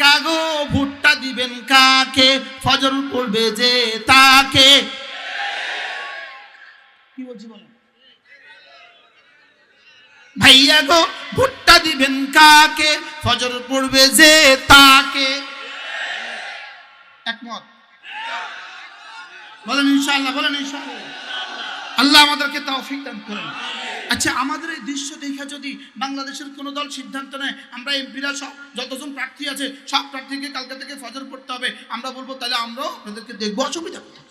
কাকা গো ভুট্টা দিবেন কাকে? ফজর পড়বে যে তাকে। কি বলছি বলেন? ভাইয়া গো, ভুট্টা দিবেন কাকে? ফজর পড়বে যে তাকে। একমত? বলেন ইনশাআল্লাহ বলেন ইনশাআল্লাহ। আল্লাহ আমাদেরকে তৌফিক দান করুন। আচ্ছা আমাদের এই দৃশ্য দেখে যদি বাংলাদেশের কোনো দল সিদ্ধান্ত নেয়, আমরা এমপিরা সব, যতজন প্রার্থী আছে, সব প্রার্থীকে কালকে থেকে ফজর পড়তে হবে। আমরা বলব, তাহলে আমরাও আপনাদেরকে দেখব। অসুবিধা কোথায়?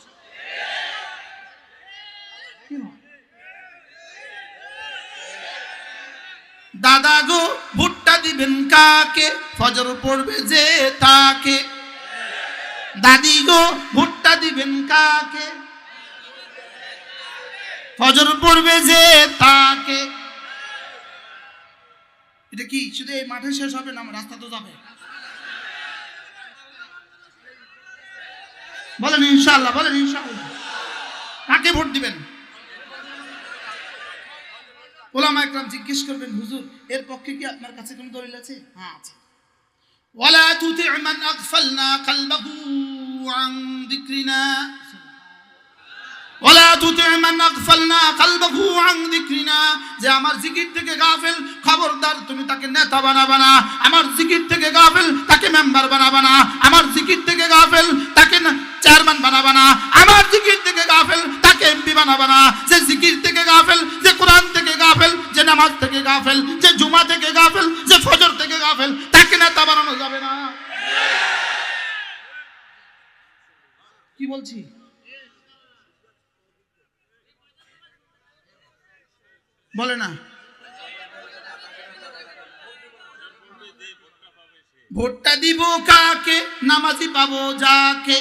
দাদা গো, ভুট্টা দিবেন কাকে? ফজর পড়বে যে তাকে। দাদি গো, ভুট্টা দিবেন কাকে? ফজর পড়বে যে তাকে। এটা কি? শুধু এই মাঠে শেষ হবে না রাস্তা তো যাবে? বলেন ইনশাআল্লাহ বলেন ইনশাআল্লাহ। কাকে ভোট দিবেন? ওলামা একরাম জিজ্ঞেস করবেন, হুজুর, এর পক্ষে কি আপনার কাছে কোনো দলিল আছে? হ্যাঁ আছে। ওয়ালা তুতি' মান আগফালনা কলবাহু আন যিকরিনা যে আমার থেকে গাফিল, খবরদার, তুমি তাকে নেতা বানাবা আমার জিকির থেকে আমার জিকির থেকে গাফিল, তাকে চেয়ারম্যান বানাবা না। আমার জিকির থেকে গাফিল, তাকে এমপি বানাবা না। যে জিকির থেকে গাফিল, যে কোরআন থেকে গাফিল, যে নামাজ থেকে গাফিল, যে জুমা থেকে গাফিল, যে ফজর থেকে গাফিল, তাকে নেতা বানানো যাবে না। কি বলছি? বলে না। ভোটটা দিব কাকে? নামাজি পাবো যাকে।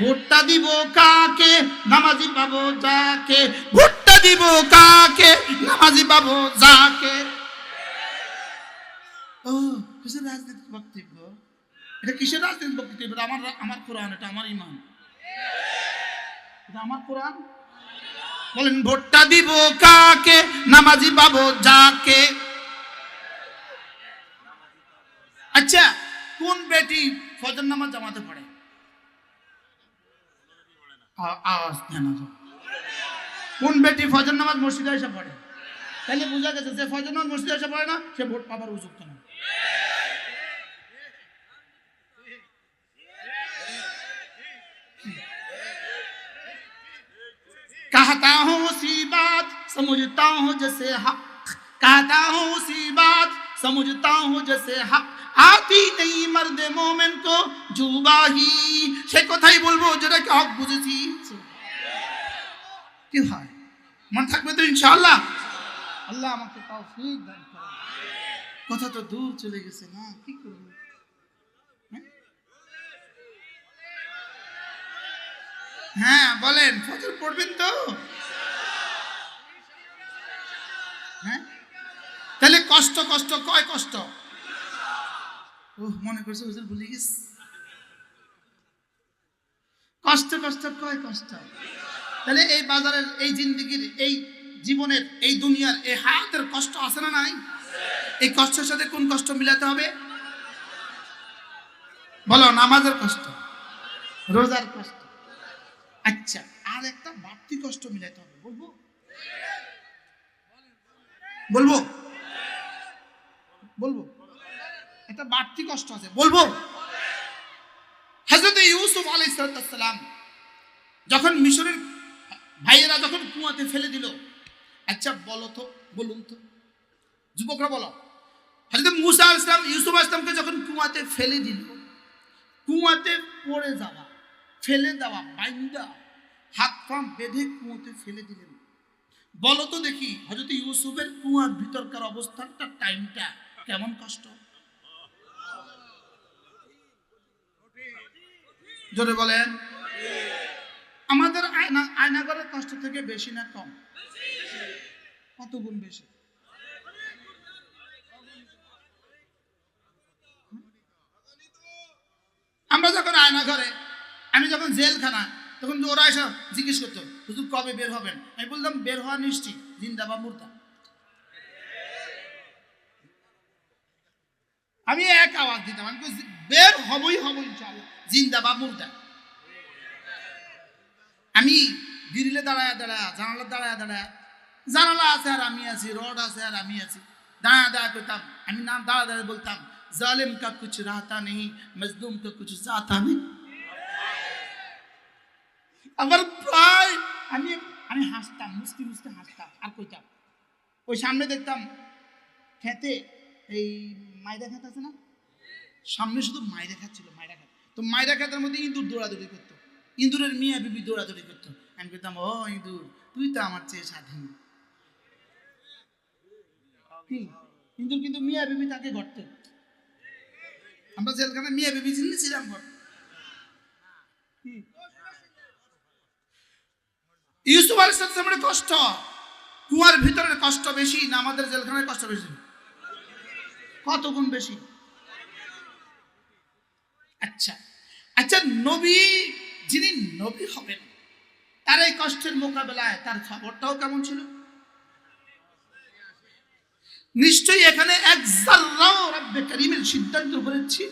ভোটটা দিব কাকে? নামাজি পাবো যাকে। ভোটটা দিব কাকে? নামাজি পাবো যাকে। ও, কিসের রাজনীতির বক্তব্য? এটা কিসের রাজনীতির বক্তব্য? আমার আমার কোরআন, এটা আমার ইমান। এটা আমার কোরআন? বলেন, ভোটটা দিব কাকে? নামাজি পাবো যাকে? আচ্ছা কোন বেটি ফজর নামাজ জামাতে পড়ে? আওয়াজ কোন বেটি ফজর নামাজ মসজিদে এসে পড়ে? তাহলে বোঝা গেছে যে ফজর নামাজ মসজিদে এসে পড়ে না, সে ভোট পাবার উপযুক্ত না। कहता हूँ उसी बात समझता हूँ जैसे हक कहता हूँ उसी बात समझता हूँ जैसे हक आती नहीं मर्द मोमेन को जुबाही সে কথাই বলবো যেটাকে হক বুঝেছি কি হয় মন থাকবে তো ইনশাআল্লাহ আল্লাহ আমাকে তৌফিক দান করুন কথা তো দূর চলে গেছে না কি করবো হ্যাঁ বলেন, ফজর পড়বেন তো। হ্যাঁ? তাহলে কষ্ট কষ্ট, কয় কষ্ট? ও মনে করছে হুজুর ভুলে গেছ। কষ্ট কষ্ট, কয় কষ্ট? তাহলে এই বাজারের, এই জিন্দিগির, এই জীবনের, এই দুনিয়ার, এই হায়াতের কষ্ট আছে না নাই? এই কষ্টের সাথে কোন কষ্ট মিলাতে হবে? বলো, নামাজের কষ্ট, রোজার কষ্ট। আচ্ছা আর একটা বাড়তি কষ্ট মিলাতে হবে। বলব? বলব? বলব? একটা বাড়তি কষ্ট আছে। বলব? হজরত ইউসুফ আলাইসালাম যখন মিশরের ভাইয়েরা যখন কুয়াতে ফেলে দিল আচ্ছা বলো তো, বলুন তো। যুবকরা বলো হজরত মুসা ইসলাম ইউসুফ আল ইসলামকে যখন কুয়াতে ফেলে দিল, কুয়াতে পড়ে যাওয়া ফেলে দেওয়া বাইন্দা হাত পা বেঁধে কুয়াতে ফেলে দিলেন। বলো তো দেখি হজরত ইউসুফের কুয়ার ভিতরকার অবস্থানটা টাইমটা কেমন কষ্ট? জোরে বলেন। আমাদের আয়না আয়নাগরের কষ্ট থেকে বেশি না কম? কত গুণ বেশি? আমরা যখন আয়না ঘরে যখন জেলখানা, তখন ওরা এসে জিজ্ঞেস করতো, হুজুর, কবে বের হবেন? আমি বললাম, বের হওয়া নিশ্চিত, জিন্দা বা মুর্দা। আমি এক আওয়াজ দিতাম, আমি বের হবই হব জিন্দা বা মুর্দা। আমি গ্রিলে দাঁড়ায় দাঁড়ায় জানালা দাঁড়ায় দাঁড়ায়, জানালা আছে আর আমি আছি, রড আছে আর আমি আছি দাঁড়া দাঁড়া করতাম আমি নাম দাঁড়া দাঁড়া বলতাম, জালেম কা কুছ রাহতা নেই মজলুম কা কুছ জাতা নেই আবার প্রায় আমি আমি হাসতাম মুস্কি মুস্কি হাসতাম, আর কইতাম। ওই সামনে দেখতাম খেতে এই মাইরা খেত আছে না? সামনে শুধু মাইরা খাত ছিল মাইরা খাত। তো মাইরা খাতের মধ্যে ইঁদুর দৌড়াদৌড়ি করতো। ইঁদুরের মিয়া বিবি দৌড়াদৌড়ি করতো। আমি বলতাম ও ইঁদুর, তুই তো আমার চেয়ে স্বাধীন। ইঁদুর কিন্তু মিয়া বিবি তাকে ঘটতো আমরা জেলখানে মিয়া বিবি চিনেছিলাম ঘর। কি? ইউসুফ আলাইসালামের কষ্ট। কুয়ার ভিতরের কষ্ট বেশি না আমাদের জেলখানার কষ্ট বেশি? কত গুণ বেশি? আচ্ছা আচ্ছা নবী, যিনি নবী হবেন, তার এই কষ্টের মোকাবেলায় তার খবরটাও কেমন ছিল? নিশ্চয়ই এখানে এক জাল্লাও রব্বে করিমের সিদ্ধান্তের উপরে ছিল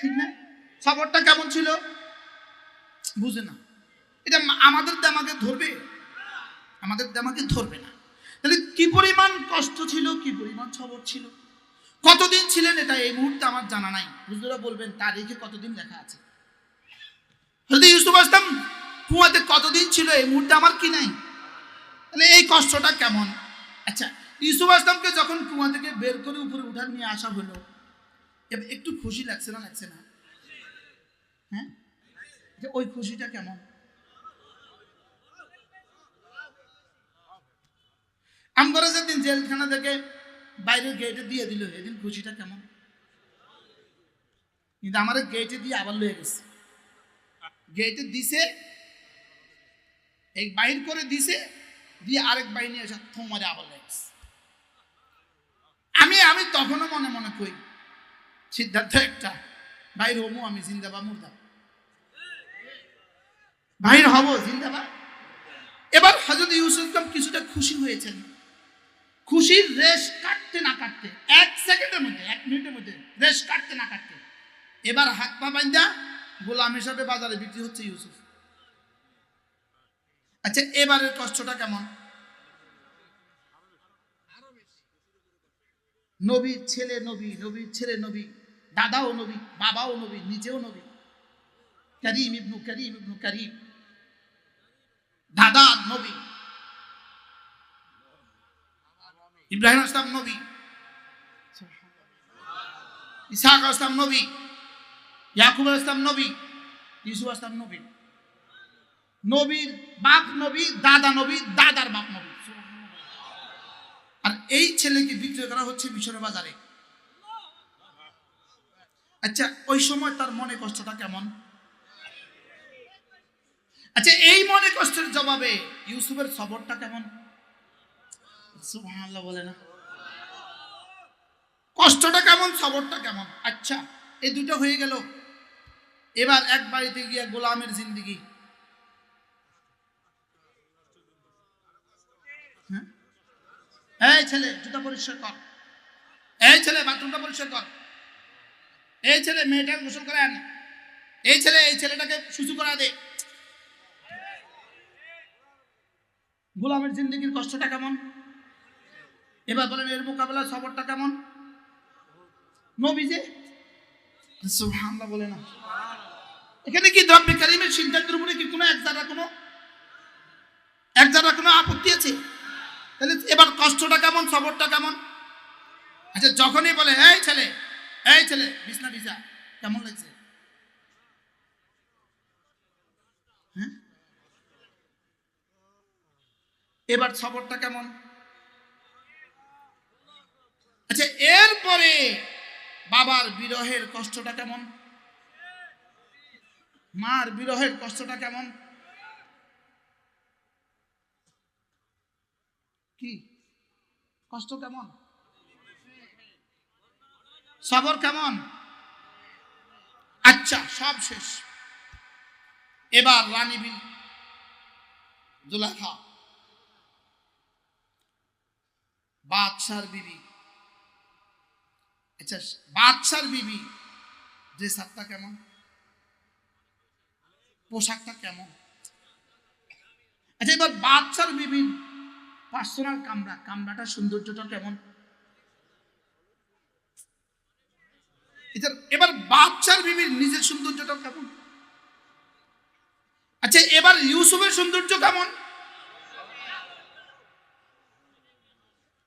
ঠিক না? খবরটা কেমন ছিল? বুঝে না। এটা আমাদের দামাকে ধরবে? আমাদের দামাকে ধরবে না। তাহলে কি পরিমাণ কষ্ট ছিল, কি পরিমাণ খবর ছিল? কতদিন ছিলেন এটা? এই মুহূর্তে আমার জানা নাই। হুজুরা বলবেন তারিখে কতদিন লেখা আছে? যদি ইউসুফ আসলাম, কুয়াতে কতদিন ছিল? এই মুহূর্তে আমার কি নাই? তাহলে এই কষ্টটা কেমন? আচ্ছা ইউসুফ আসলামকে যখন কুয়া থেকে বের করে উপরে উঠান নিয়ে আসা হলো একটু খুশি লাগছে না লাগছে না? হ্যাঁ? ওই খুশিটা কেমন? আমরা যেদিন জেলখানা থেকে বাইরের গেটে দিয়ে দিল, এদিন খুশিটা কেমন? কিন্তু আমার গেটে দিয়ে আবার লয়ে গেছে। গেটে দিছে এই বাইর করে দিছে, দিয়ে আরেক বাহিনী এসে থমারে আবার লয়ে গেছে। আমি আমি তখনও মনে মনে কই সিদ্ধার্থ একটা বাইর হমু আমি জিন্দাবা মুর্দা। বাইর হব জিন্দাবা এবার হজরত ইউসুফ কিছুটা খুশি হয়েছেন। খুশির রেশ কাটতে না কাটতে, এক সেকেন্ডের মধ্যে, এক মিনিটের মধ্যে রেশ কাটতে না কাটতে, এবার হাত পা বান্ধা গোলাম হিসাবে বাজারে বিক্রি হচ্ছে ইউসুফ। আচ্ছা এবারের কষ্টটা কেমন? নবীর ছেলে নবী নবীর ছেলে নবী, দাদাও নবী, বাবাও নবী, নিজেও নবী। করিম ইবনু করিম ইবনু করিম। দাদা নবী। ইব্রাহিম আসলাম নবী। ইসাহাক আসলাম নবী। ইয়াকুব আসলাম নবী। ইসু আসলাম নবী। নবীর বাপ নবী দাদা নবী দাদার বাপ নবী। আর এই ছেলেকে বিক্রয় করা হচ্ছে মিশরের বাজারে। আচ্ছা ওই সময় তার মনে কষ্টটা কেমন? আচ্ছা এই মনে কষ্টের জবাবে ইউসুফের সবরটা কেমন? কষ্টটা কেমন, সবরটা কেমন? আচ্ছা এই দুটো হয়ে গেল। এবার এক বাড়িতে গিয়ে গোলামের জিন্দিগি। হ্যাঁ? এই ছেলে, জুতা পরিষ্কার কর। এই ছেলে, বাথরুমটা পরিষ্কার কর। এই ছেলে, মেয়েটাকে গোসল করে আন। এই ছেলে, এই ছেলেটাকে সুসু করা দে। গোলামের জিন্দগির কষ্টটা কেমন? এবার বলেন, এর মোকাবেলা সবরটা কেমন? নবী বলে না। এখানে কি দ্রব্য কারিমের সিদ্ধান্তের উপরে কি কোনো এক জায়গা কোনো এক জায়গা কোনো আপত্তি আছে? তাহলে এবার কষ্টটা কেমন সবরটা কেমন? আচ্ছা যখনই বলে, এই ছেলে এই ছেলে, বিছনা বিছা কেমন লাগছে? হ্যাঁ? এবার সবরটা কেমন? আচ্ছা এরপরে বাবার বিরহের কষ্টটা কেমন? মার বিরহের কষ্টটা কেমন? কি? কষ্ট কেমন? সবর কেমন? আচ্ছা সব শেষ। এবার রানী বিল জুলাখা বাদশার বিবি। আচ্ছা বাদশার বিবি। ড্রেস আপটা কেমন? পোশাকটা কেমন? আচ্ছা এবার বাচ্চার বিবির পার্সোনাল কামরা। কামরাটা সৌন্দর্যটা কেমন? এবার বাচ্চার বিবির নিজের সৌন্দর্যটা কেমন? আচ্ছা এবার ইউসুফের সৌন্দর্য কেমন?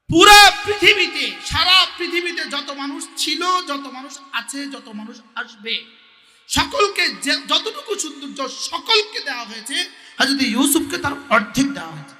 পুরো পৃথিবীতে, সারা পৃথিবীতে যত মানুষ ছিল, যত মানুষ আছে, যত মানুষ আসবে, সকলকে যতটুকু সৌন্দর্য সকলকে দেওয়া হয়েছে আর যদি ইউসুফকে তার অর্ধেক দেওয়া হয়েছে।